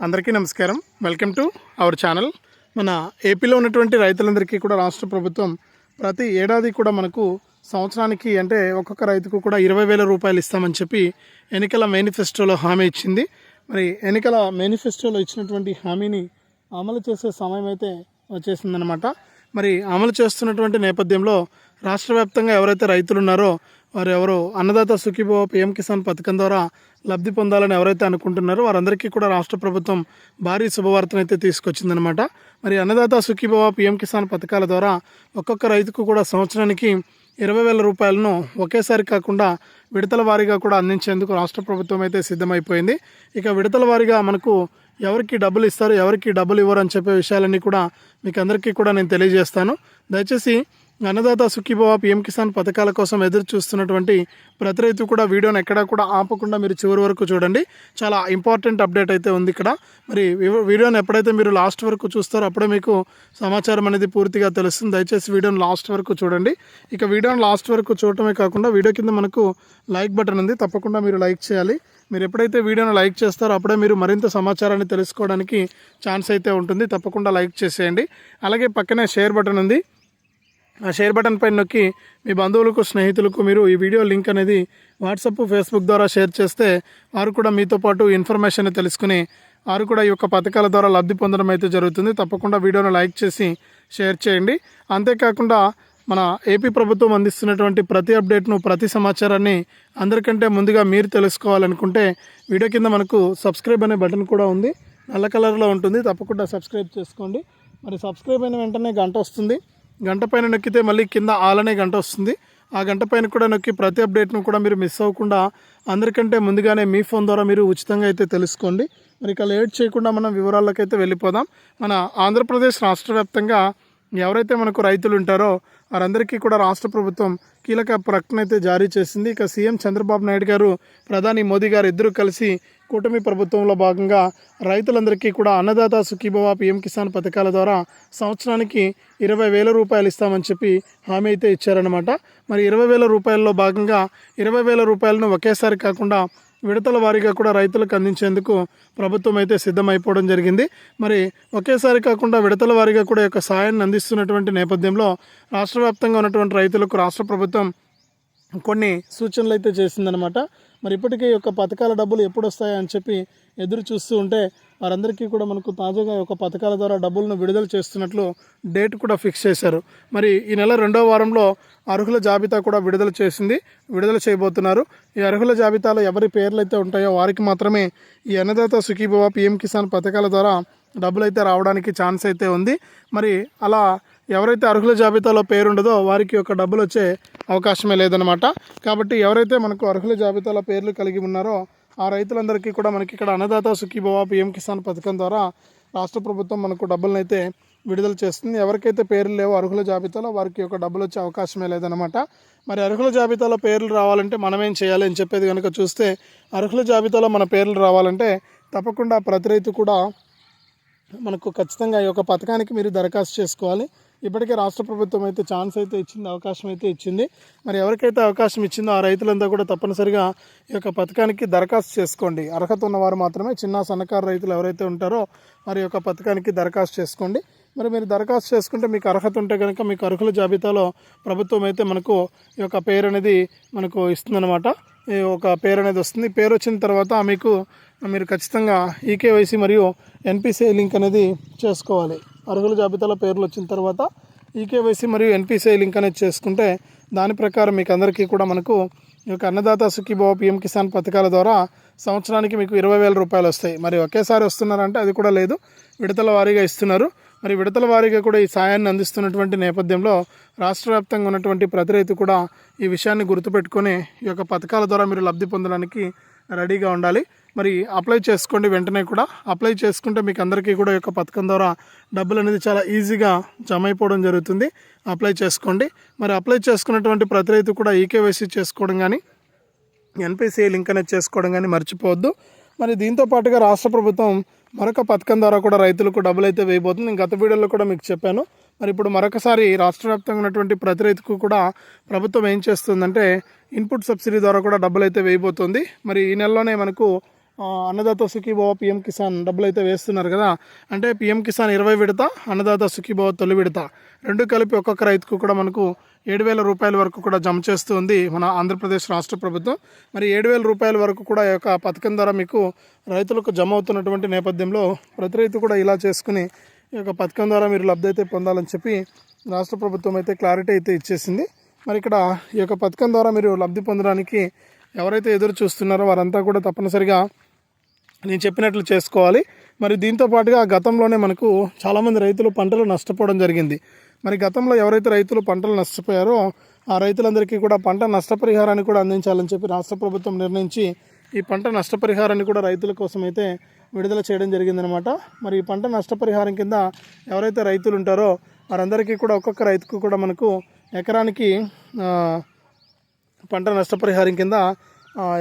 అందరికీ నమస్కారం. Welcome to our channel మన ఏపీలో ఉన్నటువంటి రైతులందరికీ కూడా రాష్ట్ర ప్రభుత్వం ప్రతి ఏడాది కూడా మనకు సంవత్సరానికి అంటే ఒక్కొక్క రైతుకు కూడా ఇరవై వేల రూపాయలు ఇస్తామని చెప్పి ఎన్నికల మేనిఫెస్టోలో హామీ ఇచ్చింది. మరి ఎన్నికల మేనిఫెస్టోలో ఇచ్చినటువంటి హామీని అమలు చేసే సమయం అయితే వచ్చేసిందనమాట మరి అమలు చేస్తున్నటువంటి నేపథ్యంలో రాష్ట్ర వ్యాప్తంగా ఎవరైతే రైతులు ఉన్నారో వారు ఎవరు అన్నదాత సుఖీభవ పిఎం కిసాన్ పథకం ద్వారా లబ్ధి పొందాలని ఎవరైతే అనుకుంటున్నారో వారందరికీ కూడా రాష్ట్ర ప్రభుత్వం భారీ శుభవార్తను అయితే తీసుకొచ్చిందనమాట మరి అన్నదాత సుఖీభవ పిఎం కిసాన్ పథకాల ద్వారా ఒక్కొక్క రైతుకు కూడా సంవత్సరానికి ఇరవై వేల రూపాయలను ఒకేసారి కాకుండా విడతల వారీగా కూడా అందించేందుకు రాష్ట్ర ప్రభుత్వం అయితే సిద్ధమైపోయింది. ఇక విడతల వారీగా మనకు ఎవరికి డబ్బులు ఇస్తారు ఎవరికి డబ్బులు ఇవ్వరు అని చెప్పే విషయాలన్నీ కూడా మీకు అందరికీ కూడా నేను తెలియజేస్తాను. దయచేసి అన్నదాత సుఖీభవ పిఎం కిసాన్ పథకాల కోసం ఎదురు చూస్తున్నటువంటి ప్రతి రైతు కూడా వీడియోని ఎక్కడా కూడా ఆపకుండా మీరు చివరి వరకు చూడండి. చాలా ఇంపార్టెంట్ అప్డేట్ అయితే ఉంది ఇక్కడ. మరి వి- వీడియోని ఎప్పుడైతే మీరు లాస్ట్ వరకు చూస్తారో అప్పుడే మీకు సమాచారం అనేది పూర్తిగా తెలుస్తుంది. దయచేసి వీడియోని లాస్ట్ వరకు చూడండి. ఇక వీడియోని లాస్ట్ వరకు చూడటమే కాకుండా వీడియో కింద మనకు లైక్ బటన్ ఉంది. తప్పకుండా మీరు లైక్ చేయాలి. మీరు ఎప్పుడైతే వీడియోను లైక్ చేస్తారో అప్పుడే మీరు మరింత సమాచారాన్ని తెలుసుకోవడానికి ఛాన్స్ అయితే ఉంటుంది. తప్పకుండా లైక్ చేసేయండి. అలాగే పక్కనే షేర్ బటన్ ఉంది. ఆ షేర్ బటన్ పైన నొక్కి మీ బంధువులకు స్నేహితులకు మీరు ఈ వీడియో లింక్ అనేది వాట్సాప్ ఫేస్బుక్ ద్వారా షేర్ చేస్తే వారు కూడా మీతో పాటు ఇన్ఫర్మేషన్ తెలుసుకుని వారు కూడా ఈ యొక్క పథకాల ద్వారా లబ్ధి పొందడం అయితే జరుగుతుంది. తప్పకుండా వీడియోను లైక్ చేసి షేర్ చేయండి. అంతేకాకుండా మన ఏపీ ప్రభుత్వం అందిస్తున్నటువంటి ప్రతి అప్డేట్ను ప్రతి సమాచారాన్ని అందరికంటే ముందుగా మీరు తెలుసుకోవాలనుకుంటే వీడియో కింద మనకు సబ్స్క్రైబ్ అనే బటన్ కూడా ఉంది. నల్ల కలర్లో ఉంటుంది. తప్పకుండా సబ్స్క్రైబ్ చేసుకోండి. మరి సబ్స్క్రైబ్ అయిన వెంటనే గంట వస్తుంది. గంట పైన నొక్కితే మళ్ళీ కింద ఆలనే గంట వస్తుంది. ఆ గంట పైన కూడా నొక్కి ప్రతి అప్డేట్ను కూడా మీరు మిస్ అవ్వకుండా అందరికంటే ముందుగానే మీ ఫోన్ ద్వారా మీరు ఉచితంగా అయితే తెలుసుకోండి. మరి ఇక లేట్ చేయకుండా మనం వివరాలకైతే వెళ్ళిపోదాం. మన ఆంధ్రప్రదేశ్ రాష్ట్ర వ్యాప్తంగా ఎవరైతే మనకు రైతులు ఉంటారో వారందరికీ కూడా రాష్ట్ర ప్రభుత్వం కీలక ప్రకటన అయితే జారీ చేసింది. ఇక సీఎం చంద్రబాబు నాయుడు గారు ప్రధాని మోదీ గారు ఇద్దరు కలిసి కూటమి ప్రభుత్వంలో భాగంగా రైతులందరికీ కూడా అన్నదాత సుఖీభవ పిఎం కిసాన్ పథకాల ద్వారా సంవత్సరానికి ఇరవై వేల రూపాయలు ఇస్తామని చెప్పి హామీ అయితే ఇచ్చారనమాట మరి ఇరవై వేల రూపాయల్లో భాగంగా ఇరవై వేల రూపాయలను ఒకేసారి కాకుండా విడతల వారీగా కూడా రైతులకు అందించేందుకు ప్రభుత్వం అయితే సిద్ధమైపోవడం జరిగింది. మరి ఒకేసారి కాకుండా విడతల వారీగా కూడా యొక్క సాయాన్ని అందిస్తున్నటువంటి నేపథ్యంలో రాష్ట్ర వ్యాప్తంగా ఉన్నటువంటి రైతులకు రాష్ట్ర ప్రభుత్వం కొన్ని సూచనలు అయితే చేసిందనమాట మరి ఇప్పటికే యొక్క పథకాల డబ్బులు ఎప్పుడు వస్తాయని చెప్పి ఎదురు చూస్తూ ఉంటే వారందరికీ కూడా మనకు తాజాగా ఒక యొక్క పథకాల ద్వారా డబ్బులను విడుదల చేస్తున్నట్లు డేట్ కూడా ఫిక్స్ చేశారు. మరి ఈ నెల రెండో వారంలో అర్హుల జాబితా కూడా విడుదల చేసింది విడుదల చేయబోతున్నారు. ఈ అర్హుల జాబితాలో ఎవరి పేర్లు అయితే ఉంటాయో వారికి మాత్రమే ఈ అన్నదాత సుఖీభవ పిఎం కిసాన్ పథకాల ద్వారా డబ్బులు అయితే రావడానికి ఛాన్స్ అయితే ఉంది. మరి అలా ఎవరైతే అర్హుల జాబితాలో పేరుండదో వారికి ఒక డబ్బులు వచ్చే అవకాశమే లేదనమాట కాబట్టి ఎవరైతే మనకు అర్హుల జాబితాలో పేర్లు కలిగి ఉన్నారో ఆ రైతులందరికీ కూడా మనకి ఇక్కడ అన్నదాత సుఖీభవ పిఎం కిసాన్ పథకం ద్వారా రాష్ట్ర ప్రభుత్వం మనకు డబ్బులను అయితే విడుదల చేస్తుంది. ఎవరికైతే పేర్లు లేవో అర్హుల జాబితాలో వారికి ఒక డబ్బులు వచ్చే అవకాశమే లేదనమాట మరి అర్హుల జాబితాలో పేర్లు రావాలంటే మనం ఏం చేయాలి అని చెప్పేది కనుక చూస్తే అర్హుల జాబితాలో మన పేర్లు రావాలంటే తప్పకుండా ప్రతి రైతు కూడా మనకు ఖచ్చితంగా ఈ యొక్క పథకానికి మీరు దరఖాస్తు చేసుకోవాలి. ఇప్పటికే రాష్ట్ర ప్రభుత్వం అయితే ఛాన్స్ అయితే ఇచ్చింది అవకాశం అయితే ఇచ్చింది. మరి ఎవరికైతే అవకాశం ఇచ్చిందో ఆ రైతులంతా కూడా తప్పనిసరిగా ఈ యొక్క పథకానికి దరఖాస్తు చేసుకోండి. అర్హత ఉన్నవారు మాత్రమే చిన్న సన్నకారు రైతులు ఎవరైతే ఉంటారో వారి యొక్క పథకానికి దరఖాస్తు చేసుకోండి. మరి మీరు దరఖాస్తు చేసుకుంటే మీకు అర్హత ఉంటే కనుక మీకు అర్హుల జాబితాలో ప్రభుత్వం అయితే మనకు ఈ యొక్క పేరు అనేది మనకు ఇస్తుందన్నమాట. ఈ ఒక పేరు అనేది వస్తుంది. పేరు వచ్చిన తర్వాత మీకు మీరు ఖచ్చితంగా ఈకేవైసీ మరియు ఎన్పిసిఐ లింక్ అనేది చేసుకోవాలి. అర్హుల జాబితాలో పేర్లు వచ్చిన తర్వాత ఈకేవైసీ మరియు ఎన్పిసిఐ లింక్ అనేది చేసుకుంటే దాని ప్రకారం మీకు అందరికీ కూడా మనకు ఈ యొక్క అన్నదాత సుఖీభావ పిఎం కిసాన్ పథకాల ద్వారా సంవత్సరానికి మీకు ఇరవై వేల రూపాయలు వస్తాయి. మరి ఒకేసారి వస్తున్నారంటే అది కూడా లేదు. విడతల వారీగా ఇస్తున్నారు. మరి విడతల వారీగా కూడా ఈ సాయాన్ని అందిస్తున్నటువంటి నేపథ్యంలో రాష్ట్ర వ్యాప్తంగా ఉన్నటువంటి ప్రతి రైతు కూడా ఈ విషయాన్ని గుర్తుపెట్టుకొని ఈ యొక్క పథకాల ద్వారా మీరు లబ్ధి పొందడానికి రెడీగా ఉండాలి. మరి అప్లై చేసుకోండి వెంటనే కూడా. అప్లై చేసుకుంటే మీకు అందరికీ కూడా యొక్క పథకం ద్వారా డబ్బులు అనేది చాలా ఈజీగా జమ అయిపోవడం జరుగుతుంది. అప్లై చేసుకోండి. మరి అప్లై చేసుకున్నటువంటి ప్రతి రైతు కూడా ఈకేవైసీ చేసుకోవడం కానీ ఎన్పిసిఐ లింక్ అనేది చేసుకోవడం కానీ మర్చిపోవద్దు. మరి దీంతో పాటుగా రాష్ట్ర ప్రభుత్వం మరొక పథకం ద్వారా కూడా రైతులకు డబ్బులు అయితే వేయబోతుంది. నేను గత వీడియోలో కూడా మీకు చెప్పాను. మరి ఇప్పుడు మరొకసారి రాష్ట్ర వ్యాప్తంగా ఉన్నటువంటి ప్రతి రైతుకు కూడా ప్రభుత్వం ఏం చేస్తుందంటే ఇన్పుట్ సబ్సిడీ ద్వారా కూడా డబ్బులు అయితే వేయబోతుంది. మరి ఈ నెలలోనే మనకు అన్నదాత సుఖీభవ పిఎం కిసాన్ డబ్బులు అయితే వేస్తున్నారు కదా. అంటే పిఎం కిసాన్ ఇరవై విడత అన్నదాత సుఖీభవ తొలి విడత. రెండు కలిపి ఒక్కొక్క రైతుకు కూడా మనకు ఏడు వేల రూపాయల వరకు కూడా జమ చేస్తూ ఉంది మన ఆంధ్రప్రదేశ్ రాష్ట్ర ప్రభుత్వం. మరి ఏడు వేల రూపాయల వరకు కూడా ఈ యొక్క పథకం ద్వారా మీకు రైతులకు జమ అవుతున్నటువంటి నేపథ్యంలో ప్రతి రైతు కూడా ఇలా చేసుకుని ఈ యొక్క పథకం ద్వారా మీరు లబ్ధి అయితే పొందాలని చెప్పి రాష్ట్ర ప్రభుత్వం అయితే క్లారిటీ అయితే ఇచ్చేసింది. మరి ఇక్కడ ఈ యొక్క పథకం ద్వారా మీరు లబ్ధి పొందడానికి ఎవరైతే ఎదురు చూస్తున్నారో వారంతా కూడా తప్పనిసరిగా నేను చెప్పినట్లు చేసుకోవాలి. మరి దీంతో పాటుగా గతంలోనే మనకు చాలామంది రైతులు పంటలు నష్టపోవడం జరిగింది. మరి గతంలో ఎవరైతే రైతులు పంటలు నష్టపోయారో ఆ రైతులందరికీ కూడా పంట నష్టపరిహారాన్ని కూడా అందించాలని చెప్పి రాష్ట్ర ప్రభుత్వం నిర్ణయించి ఈ పంట నష్టపరిహారాన్ని కూడా రైతుల కోసం అయితే విడుదల చేయడం జరిగిందనమాట మరి ఈ పంట నష్టపరిహారం కింద ఎవరైతే రైతులు ఉంటారో వారందరికీ కూడా ఒక్కొక్క రైతుకు కూడా మనకు ఎకరానికి పంట నష్టపరిహారం కింద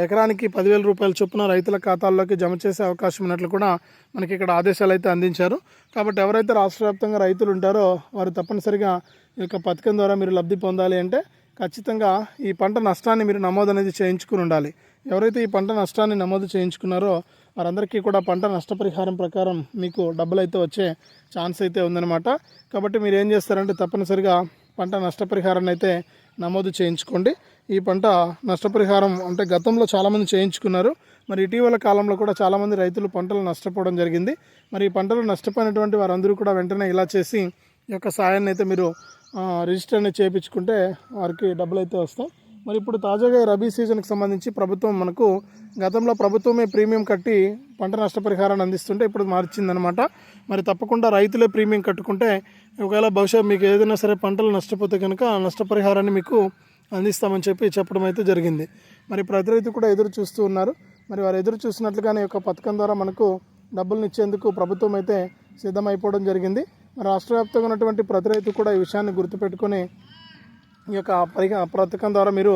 ఎకరానికి పదివేల రూపాయల చొప్పున రైతుల ఖాతాల్లోకి జమ చేసే అవకాశం ఉన్నట్లు కూడా మనకి ఇక్కడ ఆదేశాలు అయితే అందించారు. కాబట్టి ఎవరైతే రాష్ట్ర వ్యాప్తంగా రైతులు ఉంటారో వారు తప్పనిసరిగా ఈ యొక్క పథకం ద్వారా మీరు లబ్ధి పొందాలి అంటే ఖచ్చితంగా ఈ పంట నష్టాన్ని మీరు నమోదు అనేది చేయించుకుని ఉండాలి. ఎవరైతే ఈ పంట నష్టాన్ని నమోదు చేయించుకున్నారో వారందరికీ కూడా పంట నష్టపరిహారం ప్రకారం మీకు డబ్బులు అయితే వచ్చే ఛాన్స్ అయితే ఉందన్నమాట. కాబట్టి మీరు ఏం చేస్తారంటే తప్పనిసరిగా పంట నష్టపరిహారాన్ని అయితే నమోదు చేయించుకోండి. ఈ పంట నష్టపరిహారం అంటే గతంలో చాలామంది చేయించుకున్నారు. మరి ఇటీవల కాలంలో కూడా చాలామంది రైతులు పంటలు నష్టపోవడం జరిగింది. మరి ఈ పంటలు నష్టపోయినటువంటి వారందరూ కూడా వెంటనే ఇలా చేసి ఈ యొక్క సాయాన్ని అయితే మీరు రిజిస్టర్ అనేది చేయించుకుంటే వారికి డబ్బులు అయితే వస్తాయి. మరి ఇప్పుడు తాజాగా రబీ సీజన్కి సంబంధించి ప్రభుత్వం మనకు గతంలో ప్రభుత్వమే ప్రీమియం కట్టి పంట నష్టపరిహారాన్ని అందిస్తుంటే ఇప్పుడు మార్చిందనమాట మరి తప్పకుండా రైతులే ప్రీమియం కట్టుకుంటే ఒకవేళ బహుశా మీకు ఏదైనా సరే పంటలు నష్టపోతే కనుక నష్టపరిహారాన్ని మీకు అందిస్తామని చెప్పి చెప్పడం అయితే జరిగింది. మరి ప్రతి రైతు కూడా ఎదురు చూస్తూ ఉన్నారు. మరి వారు ఎదురు చూసినట్లుగానే ఈ యొక్క పథకం ద్వారా మనకు డబ్బులను ఇచ్చేందుకు ప్రభుత్వం అయితే సిద్ధమైపోవడం జరిగింది. మరి రాష్ట్ర వ్యాప్తంగా ఉన్నటువంటి ప్రతి రైతు కూడా ఈ విషయాన్ని గుర్తుపెట్టుకొని ఈ యొక్క పథకం ద్వారా మీరు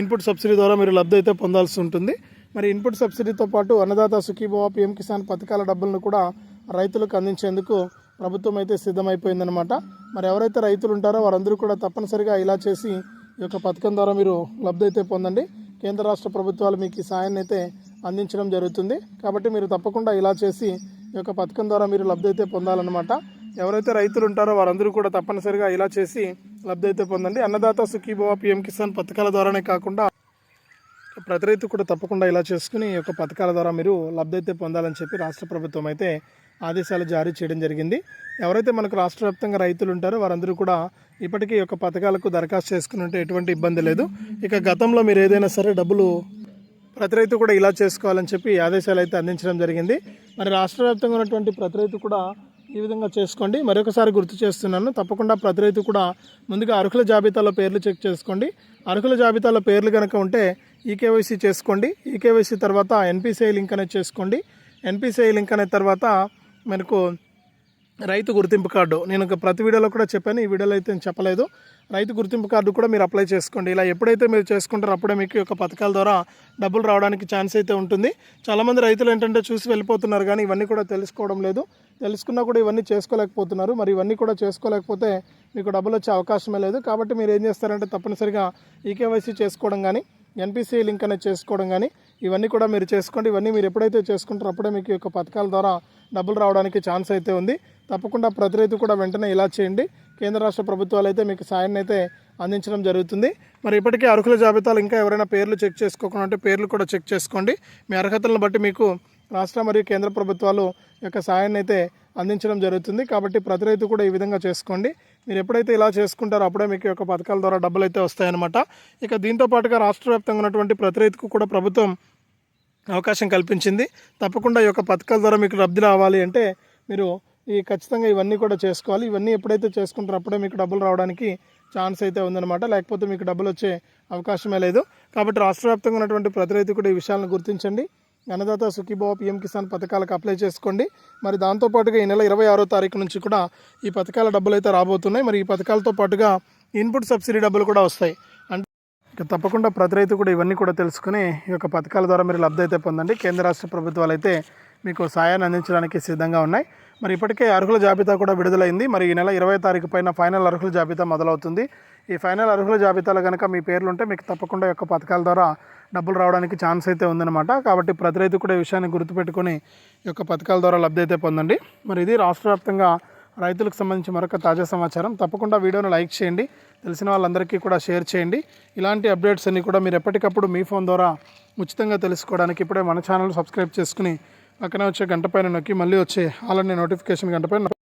ఇన్పుట్ సబ్సిడీ ద్వారా మీరు లబ్ధి అయితే పొందాల్సి ఉంటుంది. మరి ఇన్పుట్ సబ్సిడీతో పాటు అన్నదాత సుఖీభవ పిఎం కిసాన్ పథకాల డబ్బులను కూడా రైతులకు అందించేందుకు ప్రభుత్వం అయితే సిద్ధమైపోయిందనమాట మరి ఎవరైతే రైతులు ఉంటారో వారందరూ కూడా తప్పనిసరిగా ఇలా చేసి ఈ యొక్క పథకం ద్వారా మీరు లబ్ధి అయితే పొందండి. కేంద్ర రాష్ట్ర ప్రభుత్వాలు మీకు ఈ సాయాన్ని అయితే అందించడం జరుగుతుంది. కాబట్టి మీరు తప్పకుండా ఇలా చేసి ఈ యొక్క పథకం ద్వారా మీరు లబ్ధి అయితే పొందాలన్నమాట. ఎవరైతే రైతులు ఉంటారో వారందరూ కూడా తప్పనిసరిగా ఇలా చేసి లబ్ధి అయితే పొందండి. అన్నదాత సుఖీభవ పిఎం కిసాన్ పథకాల ద్వారానే కాకుండా ప్రతి రైతు కూడా తప్పకుండా ఇలా చేసుకుని ఈ యొక్క పథకాల ద్వారా మీరు లబ్ధి అయితే పొందాలని చెప్పి రాష్ట్ర ప్రభుత్వం అయితే ఆదేశాలు జారీ చేయడం జరిగింది. ఎవరైతే మనకు రాష్ట్ర వ్యాప్తంగా రైతులు ఉంటారో వారందరూ కూడా ఇప్పటికీ ఈ యొక్క పథకాలకు దరఖాస్తు చేసుకుని ఉంటే ఎటువంటి ఇబ్బంది లేదు. ఇక గతంలో మీరు ఏదైనా సరే డబ్బులు ప్రతి రైతు కూడా ఇలా చేసుకోవాలని చెప్పి ఆదేశాలు అయితే అందించడం జరిగింది. మరి రాష్ట్ర వ్యాప్తంగా ఉన్నటువంటి ప్రతి రైతు కూడా ఈ విధంగా చేసుకోండి. మరొకసారి గుర్తు చేస్తున్నాను. తప్పకుండా ప్రతి రైతు కూడా ముందుగా అర్హుల జాబితాలో పేర్లు చెక్ చేసుకోండి. అర్హుల జాబితాలో పేర్లు కనుక ఉంటే ఈకేవైసీ చేసుకోండి. ఈకేవైసీ తర్వాత ఎన్పిసిఐ లింక్ అనేది చేసుకోండి. ఎన్పిసిఐ లింక్ అనే తర్వాత మనకు రైతు గుర్తింపు కార్డు. నేను ప్రతి వీడియోలో కూడా చెప్పాను ఈ వీడియోలో అయితే నేను చెప్పలేదు. రైతు గుర్తింపు కార్డు కూడా మీరు అప్లై చేసుకోండి. ఇలా ఎప్పుడైతే మీరు చేసుకుంటారో అప్పుడే మీకు యొక్క పథకాల ద్వారా డబ్బులు రావడానికి ఛాన్స్ అయితే ఉంటుంది. చాలామంది రైతులు ఏంటంటే చూసి వెళ్ళిపోతున్నారు కానీ ఇవన్నీ కూడా తెలుసుకోవడం లేదు. తెలుసుకున్నా కూడా ఇవన్నీ చేసుకోలేకపోతున్నారు. మరి ఇవన్నీ కూడా చేసుకోలేకపోతే మీకు డబ్బులు వచ్చే అవకాశమే లేదు. కాబట్టి మీరు ఏం చేస్తారంటే తప్పనిసరిగా ఈకేవైసీ చేసుకోవడం కానీ ఎన్పిసిఐ లింక్ అనేది చేసుకోవడం కానీ ఇవన్నీ కూడా మీరు చేసుకోండి. ఇవన్నీ మీరు ఎప్పుడైతే చేసుకుంటారో అప్పుడే మీకు యొక్క పథకాల ద్వారా డబ్బులు రావడానికి ఛాన్స్ అయితే ఉంది. తప్పకుండా ప్రతి రైతు కూడా వెంటనే ఇలా చేయండి. కేంద్ర రాష్ట్ర ప్రభుత్వాలు అయితే మీకు సాయాన్ని అయితే అందించడం జరుగుతుంది. మరి ఇప్పటికే అర్హుల జాబితాలు ఇంకా ఎవరైనా పేర్లు చెక్ చేసుకోకుండా ఉంటే పేర్లు కూడా చెక్ చేసుకోండి. మీ అర్హతలను బట్టి మీకు రాష్ట్ర మరియు కేంద్ర ప్రభుత్వాలు యొక్క సాయాన్ని అయితే అందించడం జరుగుతుంది. కాబట్టి ప్రతి రైతు కూడా ఈ విధంగా చేసుకోండి. మీరు ఎప్పుడైతే ఇలా చేసుకుంటారో అప్పుడే మీకు యొక్క పథకాల ద్వారా డబ్బులు అయితే వస్తాయన్నమాట. ఇక దీంతో పాటుగా రాష్ట్ర వ్యాప్తంగా ఉన్నటువంటి ప్రతి రైతుకు కూడా ప్రభుత్వం అవకాశం కల్పించింది. తప్పకుండా ఈ యొక్క పథకాల ద్వారా మీకు లబ్ధి రావాలి అంటే మీరు ఈ ఖచ్చితంగా ఇవన్నీ కూడా చేసుకోవాలి. ఇవన్నీ ఎప్పుడైతే చేసుకుంటారో అప్పుడే మీకు డబ్బులు రావడానికి ఛాన్స్ అయితే ఉందన్నమాట. లేకపోతే మీకు డబ్బులు వచ్చే అవకాశమే లేదు. కాబట్టి రాష్ట్ర వ్యాప్తంగా ఉన్నటువంటి ప్రతి రైతు కూడా ఈ విషయాలను గుర్తించండి. అన్నదాత సుఖీభావ పిఎం కిసాన్ పథకాలకు అప్లై చేసుకోండి. మరి దాంతోపాటుగా ఈ నెల ఇరవై ఆరో తారీఖు నుంచి కూడా ఈ పథకాల డబ్బులు అయితే రాబోతున్నాయి. మరి ఈ పథకాలతో పాటుగా ఇన్పుట్ సబ్సిడీ డబ్బులు కూడా వస్తాయి. తప్పకుండా ప్రతి రైతు కూడా ఇవన్నీ కూడా తెలుసుకుని ఈ యొక్క పథకాల ద్వారా మీరు లబ్ధి అయితే పొందండి. కేంద్ర రాష్ట్ర ప్రభుత్వాలు అయితే మీకు సాయాన్ని అందించడానికి సిద్ధంగా ఉన్నాయి. మరి ఇప్పటికే అర్హుల జాబితా కూడా విడుదలైంది. మరి ఈ నెల ఇరవై తారీఖు పైన ఫైనల్ అర్హుల జాబితా మొదలవుతుంది. ఈ ఫైనల్ అర్హుల జాబితాలో కనుక మీ పేర్లు ఉంటే మీకు తప్పకుండా యొక్క పథకాల ద్వారా డబ్బులు రావడానికి ఛాన్స్ అయితే ఉందన్నమాట. కాబట్టి ప్రతి రైతు కూడా ఈ విషయాన్ని గుర్తుపెట్టుకొని ఈ యొక్క పథకాల ద్వారా లబ్ధి అయితే పొందండి. మరి ఇది రాష్ట్ర వ్యాప్తంగా రైతులకు సంబంధించి మరొక తాజా సమాచారం. తప్పకుండా వీడియోను లైక్ చేయండి. తెలిసిన వాళ్ళందరికీ కూడా షేర్ చేయండి. ఇలాంటి అప్డేట్స్ అన్నీ కూడా మీరు ఎప్పటికప్పుడు మీ ఫోన్ ద్వారా ఉచితంగా తెలుసుకోవడానికి ఇప్పుడే మన ఛానల్ సబ్స్క్రైబ్ చేసుకుని పక్కనే వచ్చే గంట పైన నొక్కి మళ్ళీ వచ్చే అలానే నోటిఫికేషన్ గంట పైన